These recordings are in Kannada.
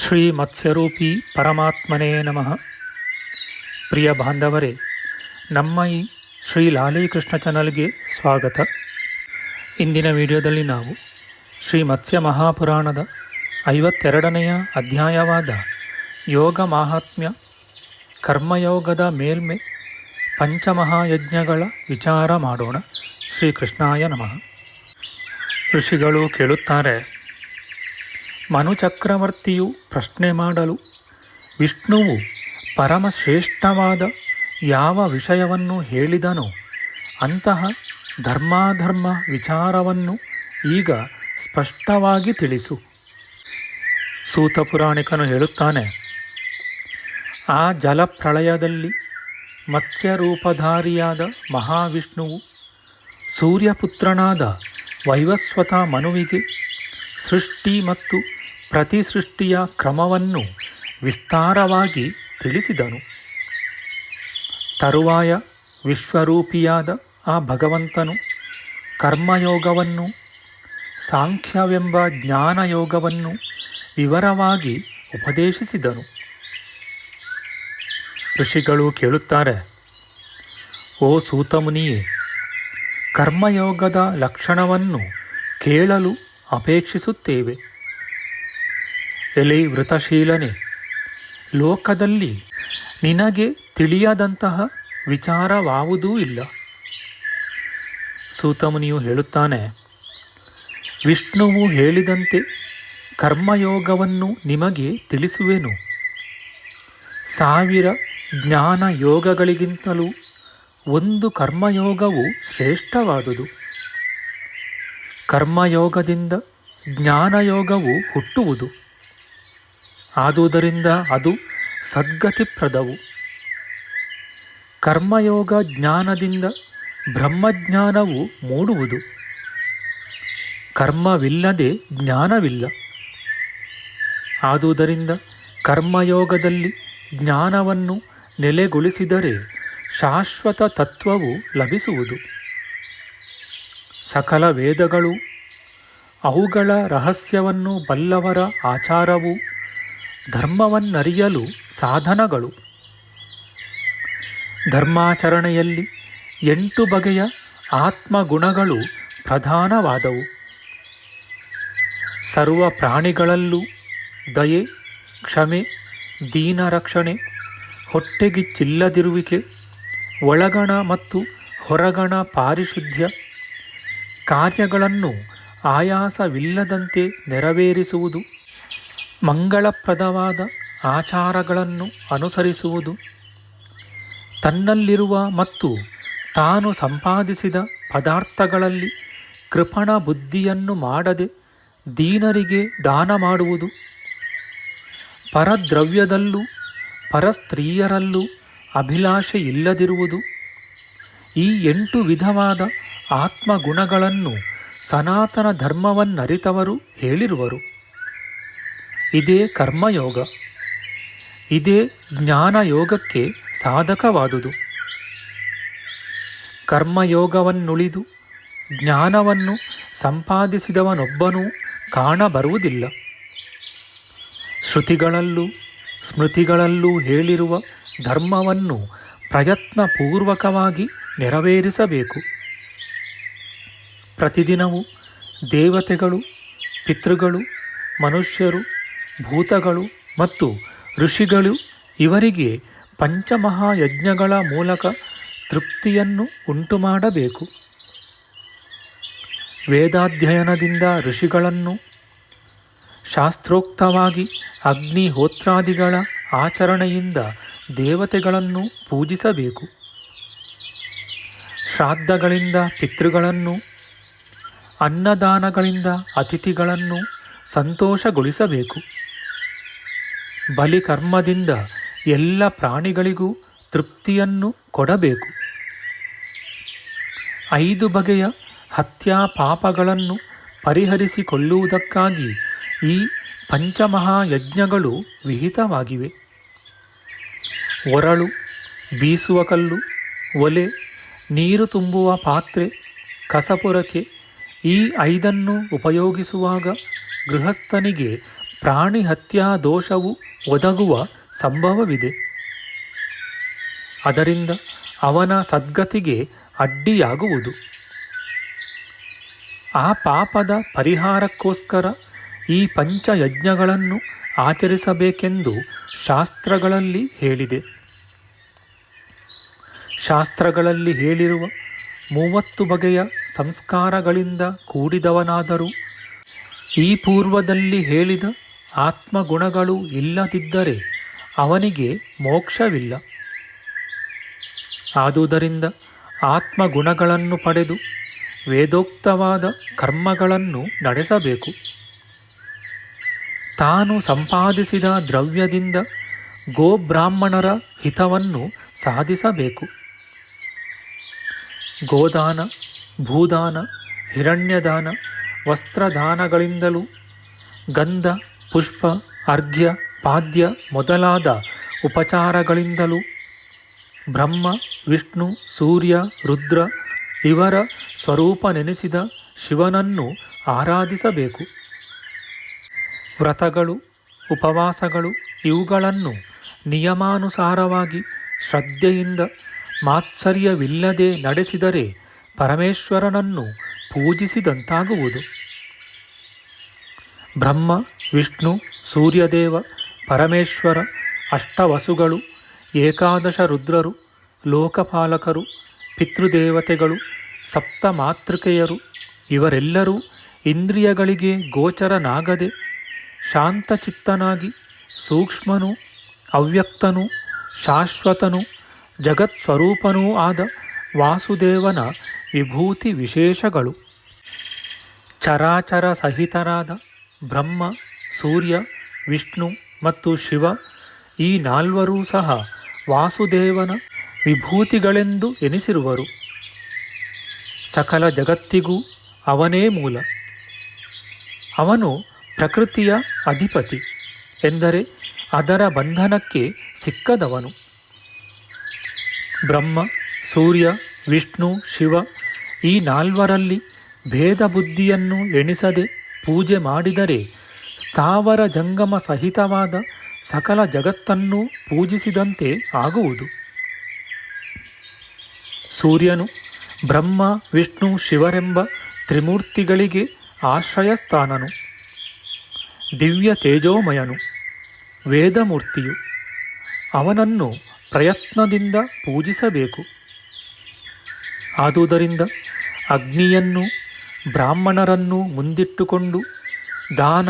ಶ್ರೀ ಮತ್ಸ್ಯರೂಪಿ ಪರಮಾತ್ಮನೇ ನಮಃ. ಪ್ರಿಯ ಬಾಂಧವರೇ, ನಮ್ಮ ಈ ಶ್ರೀ ಲಾಲೀಕೃಷ್ಣ ಚಾನಲ್ಗೆ ಸ್ವಾಗತ. ಇಂದಿನ ವಿಡಿಯೋದಲ್ಲಿ ನಾವು ಶ್ರೀ ಮತ್ಸ್ಯ ಮಹಾಪುರಾಣದ ಐವತ್ತೆರಡನೆಯ ಅಧ್ಯಾಯವಾದ ಯೋಗ ಮಾಹಾತ್ಮ್ಯ, ಕರ್ಮಯೋಗದ ಮೇಲ್ಮೆ, ಪಂಚಮಹಾಯಜ್ಞಗಳ ವಿಚಾರ ಮಾಡೋಣ. ಶ್ರೀಕೃಷ್ಣಾಯ ನಮಃ. ಋಷಿಗಳು ಕೇಳುತ್ತಾರೆ ಮನುಚಕ್ರವರ್ತಿಯು ಪ್ರಶ್ನೆ ಮಾಡಲು, ವಿಷ್ಣುವು ಪರಮಶ್ರೇಷ್ಠವಾದ ಯಾವ ವಿಷಯವನ್ನು ಹೇಳಿದನೋ ಅಂತಹ ಧರ್ಮಾಧರ್ಮ ವಿಚಾರವನ್ನು ಈಗ ಸ್ಪಷ್ಟವಾಗಿ ತಿಳಿಸು. ಸೂತ ಪುರಾಣಿಕನು ಹೇಳುತ್ತಾನೆ, ಆ ಜಲಪ್ರಳಯದಲ್ಲಿ ಮತ್ಸ್ಯರೂಪಧಾರಿಯಾದ ಮಹಾವಿಷ್ಣುವು ಸೂರ್ಯಪುತ್ರನಾದ ವೈವಸ್ವತ ಮನುವಿಗೆ ಸೃಷ್ಟಿ ಮತ್ತು ಪ್ರತಿಸೃಷ್ಟಿಯ ಕ್ರಮವನ್ನು ವಿಸ್ತಾರವಾಗಿ ತಿಳಿಸಿದನು. ತರುವಾಯ ವಿಶ್ವರೂಪಿಯಾದ ಆ ಭಗವಂತನು ಕರ್ಮಯೋಗವನ್ನು, ಸಾಂಖ್ಯವೆಂಬ ಜ್ಞಾನಯೋಗವನ್ನು ವಿವರವಾಗಿ ಉಪದೇಶಿಸಿದನು. ಋಷಿಗಳು ಕೇಳುತ್ತಾರೆ, ಓ ಸೂತಮುನಿಯೇ, ಕರ್ಮಯೋಗದ ಲಕ್ಷಣವನ್ನು ಕೇಳಲು ಅಪೇಕ್ಷಿಸುತ್ತೇವೆ. ಎಲೆ ವೃತಶೀಲನೆ, ಲೋಕದಲ್ಲಿ ನಿನಗೆ ತಿಳಿಯದಂತಹ ವಿಚಾರವಾವುದೂ ಇಲ್ಲ. ಸೂತಮುನಿಯು ಹೇಳುತ್ತಾನೆ, ವಿಷ್ಣುವು ಹೇಳಿದಂತೆ ಕರ್ಮಯೋಗವನ್ನು ನಿಮಗೆ ತಿಳಿಸುವೆನು. ಸಾವಿರ ಜ್ಞಾನ ಯೋಗಗಳಿಗಿಂತಲೂ ಒಂದು ಕರ್ಮಯೋಗವು ಶ್ರೇಷ್ಠವಾದುದು. ಕರ್ಮಯೋಗದಿಂದ ಜ್ಞಾನಯೋಗವು ಹುಟ್ಟುವುದು. ಆದುದರಿಂದ ಅದು ಸದ್ಗತಿಪ್ರದವು. ಕರ್ಮಯೋಗ ಜ್ಞಾನದಿಂದ ಬ್ರಹ್ಮಜ್ಞಾನವು ಮೂಡುವುದು. ಕರ್ಮವಿಲ್ಲದೆ ಜ್ಞಾನವಿಲ್ಲ. ಆದುದರಿಂದ ಕರ್ಮಯೋಗದಲ್ಲಿ ಜ್ಞಾನವನ್ನು ನೆಲೆಗೊಳಿಸಿದರೆ ಶಾಶ್ವತ ತತ್ವವು ಲಭಿಸುವುದು. ಸಕಲ ವೇದಗಳು ಅವುಗಳ ರಹಸ್ಯವನ್ನು ಬಲ್ಲವರ ಆಚಾರವು ಧರ್ಮವನ್ನರಿಯಲು ಸಾಧನಗಳು. ಧರ್ಮಾಚರಣೆಯಲ್ಲಿ ಎಂಟು ಬಗೆಯ ಆತ್ಮಗುಣಗಳು ಪ್ರಧಾನವಾದವು. ಸರ್ವ ಪ್ರಾಣಿಗಳಲ್ಲೂ ದಯೆ, ಕ್ಷಮೆ, ದೀನರಕ್ಷಣೆ, ಹೊಟ್ಟೆಗಿಚ್ಚಿಲ್ಲದಿರುವಿಕೆ, ಒಳಗಣ ಮತ್ತು ಹೊರಗಣ ಪಾರಿಶುದ್ಧ್ಯ, ಕಾರ್ಯಗಳನ್ನು ಆಯಾಸವಿಲ್ಲದಂತೆ ನೆರವೇರಿಸುವುದು. ಮಂಗಳಪ್ರದವಾದ ಆಚಾರಗಳನ್ನು ಅನುಸರಿಸುವುದು, ತನ್ನಲ್ಲಿರುವ ಮತ್ತು ತಾನು ಸಂಪಾದಿಸಿದ ಪದಾರ್ಥಗಳಲ್ಲಿ ಕೃಪಣ ಬುದ್ಧಿಯನ್ನು ಮಾಡದೆ ದೀನರಿಗೆ ದಾನ ಮಾಡುವುದು, ಪರದ್ರವ್ಯದಲ್ಲೂ ಪರಸ್ತ್ರೀಯರಲ್ಲೂ ಅಭಿಲಾಷೆ ಇಲ್ಲದಿರುವುದು ಈ ಎಂಟು ವಿಧವಾದ ಆತ್ಮಗುಣಗಳನ್ನು ಸನಾತನ ಧರ್ಮವನ್ನರಿತವರು ಹೇಳಿರುವರು. ಇದೇ ಕರ್ಮಯೋಗ. ಇದೇ ಜ್ಞಾನಯೋಗಕ್ಕೆ ಸಾಧಕವಾದುದು. ಕರ್ಮಯೋಗವನ್ನುಳಿದು ಜ್ಞಾನವನ್ನು ಸಂಪಾದಿಸಿದವನೊಬ್ಬನೂ ಕಾಣಬರುವುದಿಲ್ಲ. ಶ್ರುತಿಗಳಲ್ಲೂ ಸ್ಮೃತಿಗಳಲ್ಲೂ ಹೇಳಿರುವ ಧರ್ಮವನ್ನು ಪ್ರಯತ್ನಪೂರ್ವಕವಾಗಿ ನೆರವೇರಿಸಬೇಕು. ಪ್ರತಿದಿನವೂ ದೇವತೆಗಳು, ಪಿತೃಗಳು, ಮನುಷ್ಯರು ಭೂತಗಳು ಮತ್ತು ಋಷಿಗಳು ಇವರಿಗೆ ಪಂಚಮಹಾಯಜ್ಞಗಳ ಮೂಲಕ ತೃಪ್ತಿಯನ್ನು ಉಂಟುಮಾಡಬೇಕು. ವೇದಾಧ್ಯಯನದಿಂದ ಋಷಿಗಳನ್ನು ಶಾಸ್ತ್ರೋಕ್ತವಾಗಿ ಅಗ್ನಿಹೋತ್ರಾದಿಗಳ ಆಚರಣೆಯಿಂದ ದೇವತೆಗಳನ್ನು ಪೂಜಿಸಬೇಕು. ಶ್ರಾದ್ದಗಳಿಂದ ಪಿತೃಗಳನ್ನು, ಅನ್ನದಾನಗಳಿಂದ ಅತಿಥಿಗಳನ್ನು ಸಂತೋಷಗೊಳಿಸಬೇಕು. ಬಲಿಕರ್ಮದಿಂದ ಎಲ್ಲ ಪ್ರಾಣಿಗಳಿಗೂ ತೃಪ್ತಿಯನ್ನು ಕೊಡಬೇಕು. ಐದು ಬಗೆಯ ಹತ್ಯಾ ಪಾಪಗಳನ್ನು ಪರಿಹರಿಸಿಕೊಳ್ಳುವುದಕ್ಕಾಗಿ ಈ ಪಂಚಮಹಾಯಜ್ಞಗಳು ವಿಹಿತವಾಗಿವೆ. ಒರಳು, ಬೀಸುವ ಕಲ್ಲು, ಒಲೆ, ನೀರು ತುಂಬುವ ಪಾತ್ರೆ, ಕಸಪುರಕೆ ಈ ಐದನ್ನು ಉಪಯೋಗಿಸುವಾಗ ಗೃಹಸ್ಥನಿಗೆ ಪ್ರಾಣಿ ಹತ್ಯಾ ದೋಷವು ಒದಗುವ ಸಂಭವವಿದೆ. ಅದರಿಂದ ಅವನ ಸದ್ಗತಿಗೆ ಅಡ್ಡಿಯಾಗುವುದು. ಆ ಪಾಪದ ಪರಿಹಾರಕ್ಕೋಸ್ಕರ ಈ ಪಂಚಯಜ್ಞಗಳನ್ನು ಆಚರಿಸಬೇಕೆಂದು ಶಾಸ್ತ್ರಗಳಲ್ಲಿ ಹೇಳಿದೆ. ಶಾಸ್ತ್ರಗಳಲ್ಲಿ ಹೇಳಿರುವ ಮೂವತ್ತು ಬಗೆಯ ಸಂಸ್ಕಾರಗಳಿಂದ ಕೂಡಿದವನಾದರೂ ಈ ಪೂರ್ವದಲ್ಲಿ ಹೇಳಿದ ಆತ್ಮಗುಣಗಳು ಇಲ್ಲದಿದ್ದರೆ ಅವನಿಗೆ ಮೋಕ್ಷವಿಲ್ಲ. ಆದುದರಿಂದ ಆತ್ಮಗುಣಗಳನ್ನು ಪಡೆದು ವೇದೋಕ್ತವಾದ ಕರ್ಮಗಳನ್ನು ನಡೆಸಬೇಕು. ತಾನು ಸಂಪಾದಿಸಿದ ದ್ರವ್ಯದಿಂದ ಗೋಬ್ರಾಹ್ಮಣರ ಹಿತವನ್ನು ಸಾಧಿಸಬೇಕು. ಗೋದಾನ, ಭೂದಾನ, ಹಿರಣ್ಯದಾನ, ವಸ್ತ್ರದಾನಗಳಿಂದಲೂ ಗಂಧ ಪುಷ್ಪ, ಅರ್ಘ್ಯ, ಪಾದ್ಯ ಮೊದಲಾದ ಉಪಚಾರಗಳಿಂದಲೂ ಬ್ರಹ್ಮ, ವಿಷ್ಣು, ಸೂರ್ಯ, ರುದ್ರ ಇವರ ಸ್ವರೂಪ ನೆನೆಸಿದ ಶಿವನನ್ನು ಆರಾಧಿಸಬೇಕು. ವ್ರತಗಳು, ಉಪವಾಸಗಳು ಇವುಗಳನ್ನು ನಿಯಮಾನುಸಾರವಾಗಿ ಶ್ರದ್ಧೆಯಿಂದ ಮಾತ್ಸರ್ಯವಿಲ್ಲದೆ ನಡೆಸಿದರೆ ಪರಮೇಶ್ವರನನ್ನು ಪೂಜಿಸಿದಂತಾಗುವುದು. ಬ್ರಹ್ಮ, ವಿಷ್ಣು, ಸೂರ್ಯದೇವ, ಪರಮೇಶ್ವರ, ಅಷ್ಟವಸುಗಳು, ಏಕಾದಶ ರುದ್ರರು, ಲೋಕಪಾಲಕರು, ಪಿತೃದೇವತೆಗಳು, ಸಪ್ತ ಮಾತೃಕೆಯರು, ಇವರೆಲ್ಲರೂ ಇಂದ್ರಿಯಗಳಿಗೆ ಗೋಚರನಾಗದೆ, ಶಾಂತಚಿತ್ತನಾಗಿ, ಸೂಕ್ಷ್ಮನೂ, ಅವ್ಯಕ್ತನೂ, ಶಾಶ್ವತನೂ, ಜಗತ್ಸ್ವರೂಪನೂ ಆದ ವಾಸುದೇವನ ವಿಭೂತಿ ವಿಶೇಷಗಳು. ಚರಾಚರ ಸಹಿತರಾದ ಬ್ರಹ್ಮ, ಸೂರ್ಯ, ವಿಷ್ಣು ಮತ್ತು ಶಿವ ಈ ನಾಲ್ವರೂ ಸಹ ವಾಸುದೇವನ ವಿಭೂತಿಗಳೆಂದು ಎನಿಸಿರುವರು. ಸಕಲ ಜಗತ್ತಿಗೂ ಅವನೇ ಮೂಲ. ಅವನು ಪ್ರಕೃತಿಯ ಅಧಿಪತಿ ಎಂದರೆ ಅದರ ಬಂಧನಕ್ಕೆ ಸಿಕ್ಕದವನು. ಬ್ರಹ್ಮ, ಸೂರ್ಯ, ವಿಷ್ಣು, ಶಿವ ಈ ನಾಲ್ವರಲ್ಲಿ ಭೇದ ಬುದ್ಧಿಯನ್ನು ಎಣಿಸದೆ ಪೂಜೆ ಮಾಡಿದರೆ ಸ್ಥಾವರ ಜಂಗಮ ಸಹಿತವಾದ ಸಕಲ ಜಗತ್ತನ್ನು ಪೂಜಿಸಿದಂತೆ ಆಗುವುದು. ಸೂರ್ಯನು ಬ್ರಹ್ಮ, ವಿಷ್ಣು, ಶಿವರೆಂಬ ತ್ರಿಮೂರ್ತಿಗಳಿಗೆ ಆಶ್ರಯಸ್ಥಾನನು. ದಿವ್ಯ ತೇಜೋಮಯನು, ವೇದಮೂರ್ತಿಯು ಅವನನ್ನು ಪ್ರಯತ್ನದಿಂದ ಪೂಜಿಸಬೇಕು. ಆದುದರಿಂದ ಅಗ್ನಿಯನ್ನು ಬ್ರಾಹ್ಮಣರನ್ನು ಮುಂದಿಟ್ಟುಕೊಂಡು ದಾನ,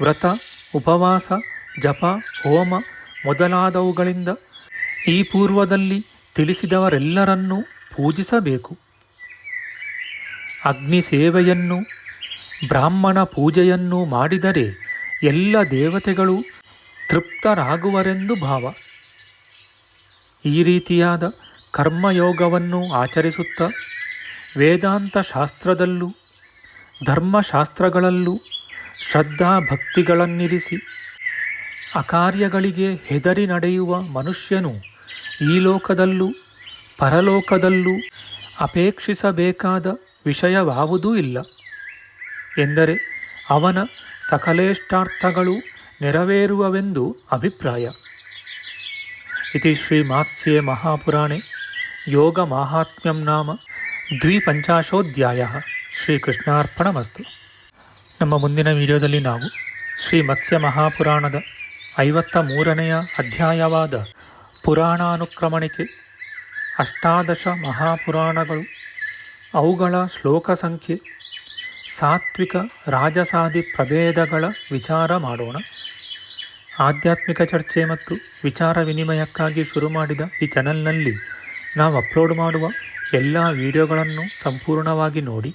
ವ್ರತ, ಉಪವಾಸ, ಜಪ, ಹೋಮ ಮೊದಲಾದವುಗಳಿಂದ ಈ ಪೂರ್ವದಲ್ಲಿ ತಿಳಿಸಿದವರೆಲ್ಲರನ್ನೂ ಪೂಜಿಸಬೇಕು. ಅಗ್ನಿ ಸೇವೆಯನ್ನು, ಬ್ರಾಹ್ಮಣ ಪೂಜೆಯನ್ನು ಮಾಡಿದರೆ ಎಲ್ಲ ದೇವತೆಗಳು ತೃಪ್ತರಾಗುವರೆಂದು ಭಾವ. ಈ ರೀತಿಯಾದ ಕರ್ಮಯೋಗವನ್ನು ಆಚರಿಸುತ್ತಾ ವೇದಾಂತ ಶಾಸ್ತ್ರದಲ್ಲೂ ಧರ್ಮಶಾಸ್ತ್ರಗಳಲ್ಲೂ ಶ್ರದ್ಧಾ ಭಕ್ತಿಗಳನ್ನಿರಿಸಿ ಅಕಾರ್ಯಗಳಿಗೆ ಹೆದರಿ ನಡೆಯುವ ಮನುಷ್ಯನು ಈ ಲೋಕದಲ್ಲೂ ಪರಲೋಕದಲ್ಲೂ ಅಪೇಕ್ಷಿಸಬೇಕಾದ ವಿಷಯವಾವುದೂ ಇಲ್ಲ. ಎಂದರೆ ಅವನ ಸಕಲೇಷ್ಟಾರ್ಥಗಳು ನೆರವೇರುವವೆಂದು ಅಭಿಪ್ರಾಯ. ಇತಿ ಶ್ರೀ ಮಾತ್ಸ್ಯೆ ಮಹಾಪುರಾಣೆ ಯೋಗ ಮಾಹಾತ್ಮ್ಯಂ ನಾಮ ದ್ವಿಪಂಚಾಶೋಧ್ಯಾಯ. ಶ್ರೀಕೃಷ್ಣಾರ್ಪಣಮಸ್ತು. ನಮ್ಮ ಮುಂದಿನ ವಿಡಿಯೋದಲ್ಲಿ ನಾವು ಶ್ರೀ ಮತ್ಸ್ಯ ಮಹಾಪುರಾಣದ ಐವತ್ತ ಮೂರನೆಯ ಅಧ್ಯಾಯವಾದ ಪುರಾಣಾನುಕ್ರಮಣಿಕೆ, ಅಷ್ಟಾದಶ ಮಹಾಪುರಾಣಗಳು, ಅವುಗಳ ಶ್ಲೋಕ ಸಂಖ್ಯೆ, ಸಾತ್ವಿಕ ರಾಜಸಾದಿ ಪ್ರಭೇದಗಳ ವಿಚಾರ ಮಾಡೋಣ. ಆಧ್ಯಾತ್ಮಿಕ ಚರ್ಚೆ ಮತ್ತು ವಿಚಾರ ವಿನಿಮಯಕ್ಕಾಗಿ ಶುರು ಮಾಡಿದ ಈ ಚಾನಲ್ನಲ್ಲಿ ನಾವು ಅಪ್ಲೋಡ್ ಮಾಡುವ ಎಲ್ಲ ವಿಡಿಯೋಗಳನ್ನು ಸಂಪೂರ್ಣವಾಗಿ ನೋಡಿ.